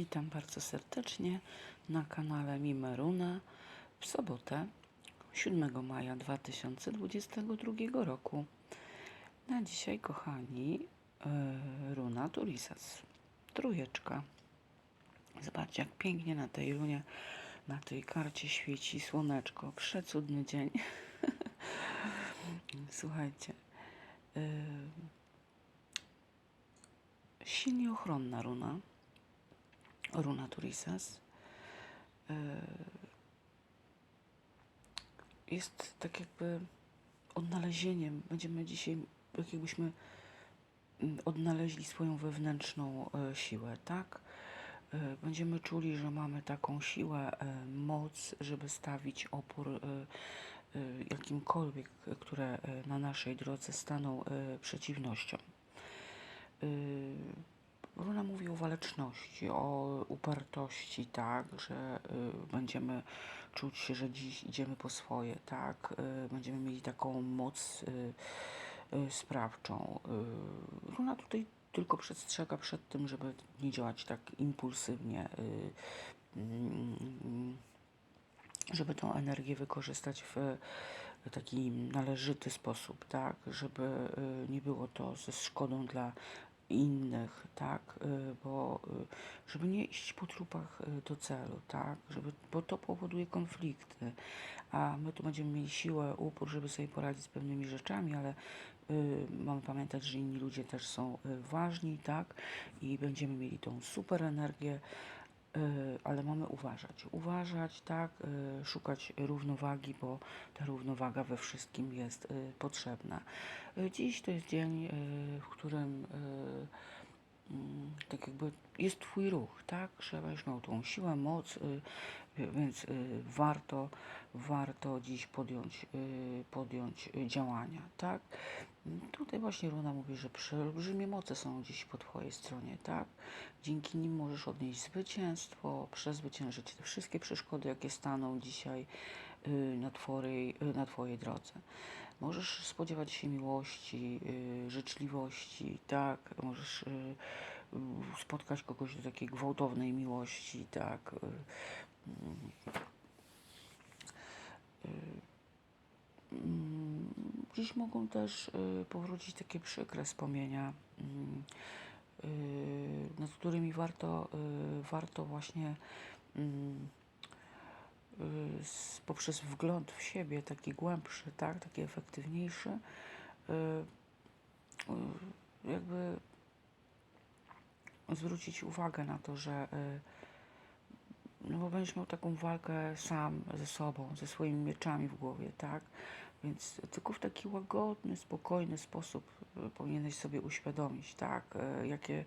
Witam bardzo serdecznie na kanale Mimeruna w sobotę 7 maja 2022 roku. Na dzisiaj, kochani, e, runa Turisas. Trójeczka. Zobaczcie, jak pięknie na tej runie, na tej karcie świeci słoneczko. Przecudny dzień. Słuchajcie. e, Silnie ochronna runa. Runa Turisas. E, Jest tak jakby odnalezieniem. Będziemy dzisiaj, tak jakbyśmy mm, odnaleźli swoją wewnętrzną e, siłę, tak? E, Będziemy czuli, że mamy taką siłę, moc, żeby stawić opór jakimkolwiek, które na naszej drodze staną przeciwnością. Y, Runa mówi o waleczności, o upartości, tak, że y, będziemy czuć się, że dziś idziemy po swoje, tak, y, będziemy mieli taką moc y, y, sprawczą. Y, Runa tutaj tylko przestrzega przed tym, żeby nie działać tak impulsywnie, y, mm, żeby tą energię wykorzystać w taki należyty sposób, tak, żeby y, nie było to ze szkodą dla innych, tak, y, bo y, żeby nie iść po trupach y, do celu, tak, żeby, bo to powoduje konflikty, a my tu będziemy mieli siłę, upór, żeby sobie poradzić z pewnymi rzeczami, ale y, mamy pamiętać, że inni ludzie też są ważni, tak, i będziemy mieli tą super energię, ale mamy uważać. Uważać, tak, y, szukać równowagi, bo ta równowaga we wszystkim jest y, potrzebna. Dziś to jest dzień, w którym tak jakby jest Twój ruch, tak, że będziesz miał tą siłę, moc, y, więc y, warto, warto dziś podjąć, y, podjąć y, działania, tak. Tutaj właśnie Runa mówi, że przeolbrzymie moce są dziś po Twojej stronie, tak? Dzięki nim możesz odnieść zwycięstwo, przezwyciężyć te wszystkie przeszkody, jakie staną dzisiaj y, na Twojej, y, na twojej drodze. Możesz spodziewać się miłości, y, życzliwości, tak? Możesz y, spotkać kogoś do takiej gwałtownej miłości, tak? Y, Mm, Dziś mogą też powrócić takie przykre wspomnienia, mm, nad którymi warto, warto właśnie y, poprzez wgląd w siebie, taki głębszy, tak, taki efektywniejszy, y, y, jakby zwrócić uwagę na to, że no bo będziesz miał taką walkę sam ze sobą, ze swoimi mieczami w głowie, tak? Więc tylko w taki łagodny, spokojny sposób powinieneś sobie uświadomić, tak? Jakie,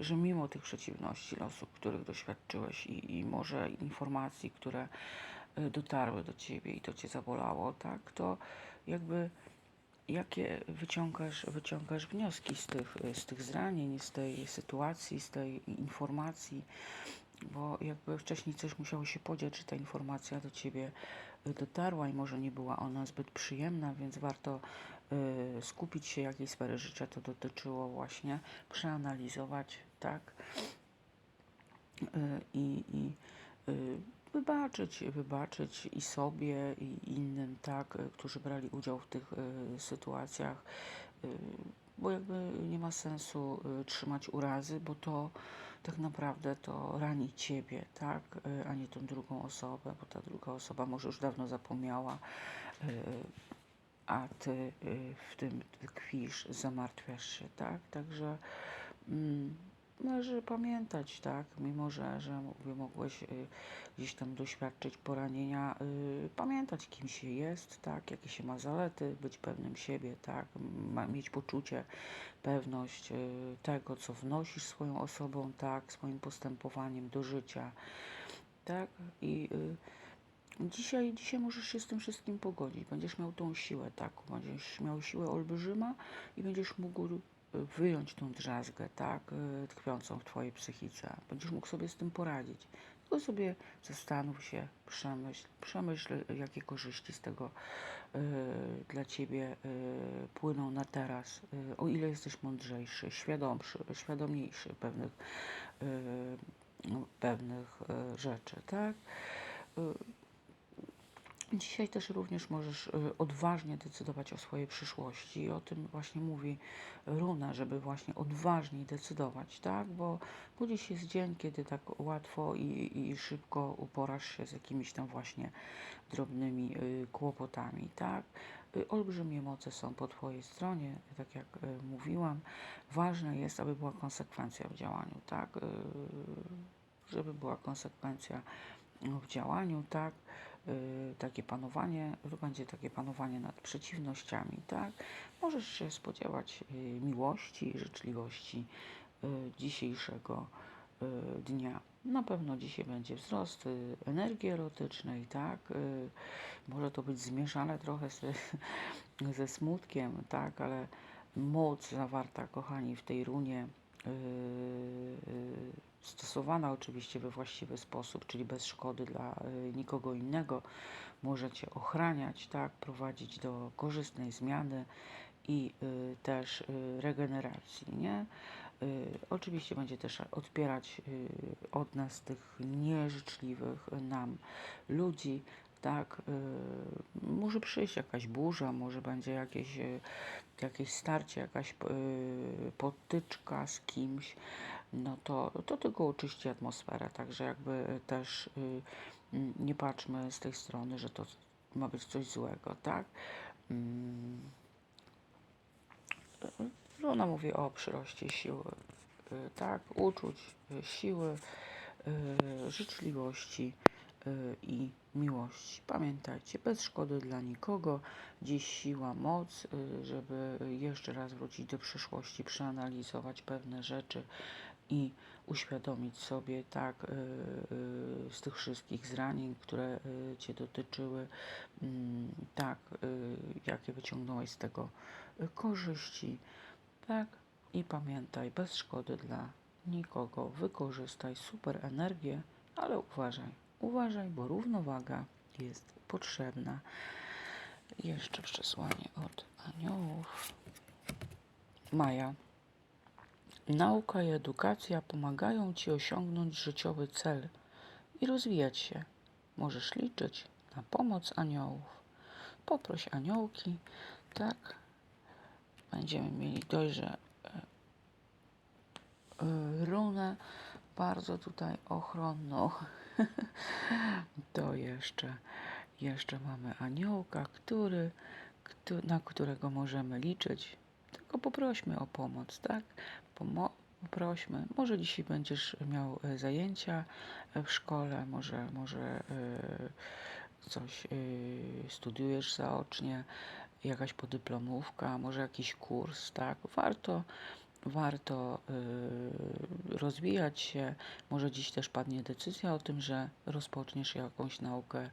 że mimo tych przeciwności losów, których doświadczyłeś i, i może informacji, które y, dotarły do ciebie i to cię zabolało, tak? To jakby jakie wyciągasz, wyciągasz wnioski z tych, z tych zranień, z tej sytuacji, z tej informacji, bo jakby wcześniej coś musiało się podziać, że ta informacja do ciebie y, dotarła i może nie była ona zbyt przyjemna, więc warto y, skupić się, jakiej sfery życia to dotyczyło właśnie, przeanalizować, tak, y, i, i y, wybaczyć, wybaczyć i sobie, i innym, tak, którzy brali udział w tych sytuacjach, bo jakby nie ma sensu trzymać urazy, bo to tak naprawdę to rani ciebie, tak, y, a nie tą drugą osobę, bo ta druga osoba może już dawno zapomniała, y, a ty y, w tym tkwisz, zamartwiasz się, tak, także mm, należy pamiętać, tak, mimo że, że mogłeś y, gdzieś tam doświadczyć poranienia, y, pamiętać kim się jest, tak, jakie się ma zalety, być pewnym siebie, tak, mieć poczucie, pewność y, tego, co wnosisz swoją osobą, tak, swoim postępowaniem do życia, tak, i Dzisiaj, dzisiaj możesz się z tym wszystkim pogodzić. Będziesz miał tą siłę taką, będziesz miał siłę olbrzyma i będziesz mógł wyjąć tą drzazgę, tak, y, tkwiącą w twojej psychice. Będziesz mógł sobie z tym poradzić. Tylko sobie zastanów się, przemyśl, przemyśl, jakie korzyści z tego y, dla Ciebie y, płyną na teraz, y, o ile jesteś mądrzejszy, świadomszy, świadomniejszy pewnych, y, no, pewnych y, rzeczy, tak? Y, Dzisiaj też również możesz y, odważnie decydować o swojej przyszłości i o tym właśnie mówi Runa, żeby właśnie odważniej decydować, tak? Bo, bo dziś jest dzień, kiedy tak łatwo i, i szybko uporasz się z jakimiś tam właśnie drobnymi y, kłopotami, tak? Y, Olbrzymie moce są po Twojej stronie, tak jak mówiłam. Ważne jest, aby była konsekwencja w działaniu, tak? Żeby była konsekwencja w działaniu, tak? Y, takie panowanie, będzie takie panowanie nad przeciwnościami, tak? Możesz się spodziewać y, miłości i życzliwości y, dzisiejszego dnia. Na pewno dzisiaj będzie wzrost energii erotycznej, tak? Może to być zmieszane trochę z, ze smutkiem, tak? Ale moc zawarta, kochani, w tej runie stosowana oczywiście we właściwy sposób, czyli bez szkody dla y, nikogo innego, może Cię ochraniać, tak, prowadzić do korzystnej zmiany i y, też y, regeneracji, nie? Y, oczywiście będzie też odpierać y, od nas tych nieżyczliwych nam ludzi, tak, y, może przyjść jakaś burza, może będzie jakieś, y, jakieś starcie, jakaś y, potyczka z kimś, no to, to tylko oczyści atmosferę, także jakby też y, mm, nie patrzmy z tej strony, że to ma być coś złego, tak? Mm. Ona mówi o przyroście siły, y, tak? Uczuć, y, siły, y, życzliwości i miłości. Pamiętajcie, bez szkody dla nikogo, dziś siła, moc, y, żeby jeszcze raz wrócić do przyszłości, przeanalizować pewne rzeczy i uświadomić sobie, tak, y, y, z tych wszystkich zranień, które y, Cię dotyczyły, mm, tak, y, jakie wyciągnąłeś z tego y, korzyści, tak, i pamiętaj, bez szkody dla nikogo, wykorzystaj super energię, ale uważaj, uważaj, bo równowaga jest potrzebna. Jeszcze przesłanie od aniołów. Maja. Nauka i edukacja pomagają Ci osiągnąć życiowy cel i rozwijać się. Możesz liczyć na pomoc aniołów. Poproś aniołki, tak? Będziemy mieli dojrze e, e, runę bardzo tutaj ochronną. to jeszcze, jeszcze mamy aniołka, który, któ- na którego możemy liczyć. Tylko poprośmy o pomoc, tak? Pomo- poprośmy. Może dzisiaj będziesz miał e, zajęcia e, w szkole, może, może e, coś studiujesz zaocznie, jakaś podyplomówka, może jakiś kurs, tak? Warto, warto y, rozwijać się. Może dziś też padnie decyzja o tym, że rozpoczniesz jakąś naukę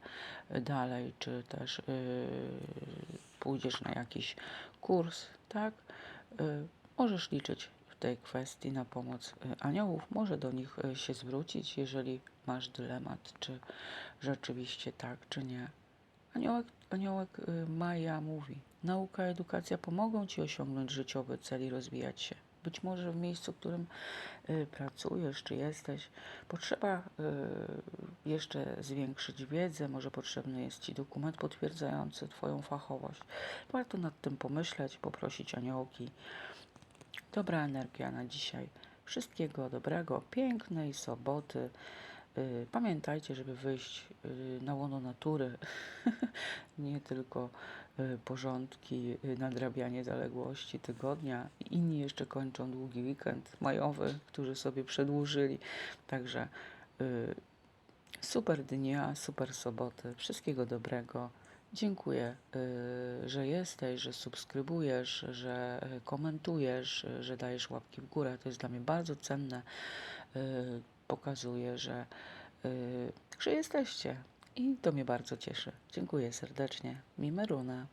dalej, czy też y, pójdziesz na jakiś kurs, tak? Y, możesz liczyć w tej kwestii na pomoc y, aniołów. Może do nich y, się zwrócić, jeżeli masz dylemat, czy rzeczywiście tak, czy nie. Aniołek, aniołek y, Maja mówi: Nauka, edukacja pomogą ci osiągnąć życiowy cel i rozwijać się. Być może w miejscu, w którym y, pracujesz, czy jesteś, potrzeba y, jeszcze zwiększyć wiedzę, może potrzebny jest ci dokument potwierdzający Twoją fachowość. Warto nad tym pomyśleć, poprosić aniołki. Dobra energia na dzisiaj. Wszystkiego dobrego, pięknej soboty. Y, Pamiętajcie, żeby wyjść y, na łono natury, nie tylko y, porządki, nadrabianie zaległości tygodnia. Inni jeszcze kończą długi weekend majowy, którzy sobie przedłużyli. Także super dnia, super soboty, wszystkiego dobrego. Dziękuję, że jesteś, że subskrybujesz, że komentujesz, że dajesz łapki w górę. To jest dla mnie bardzo cenne. Pokazuje, że, y, że jesteście i to mnie bardzo cieszy. Dziękuję serdecznie. Mimeruna.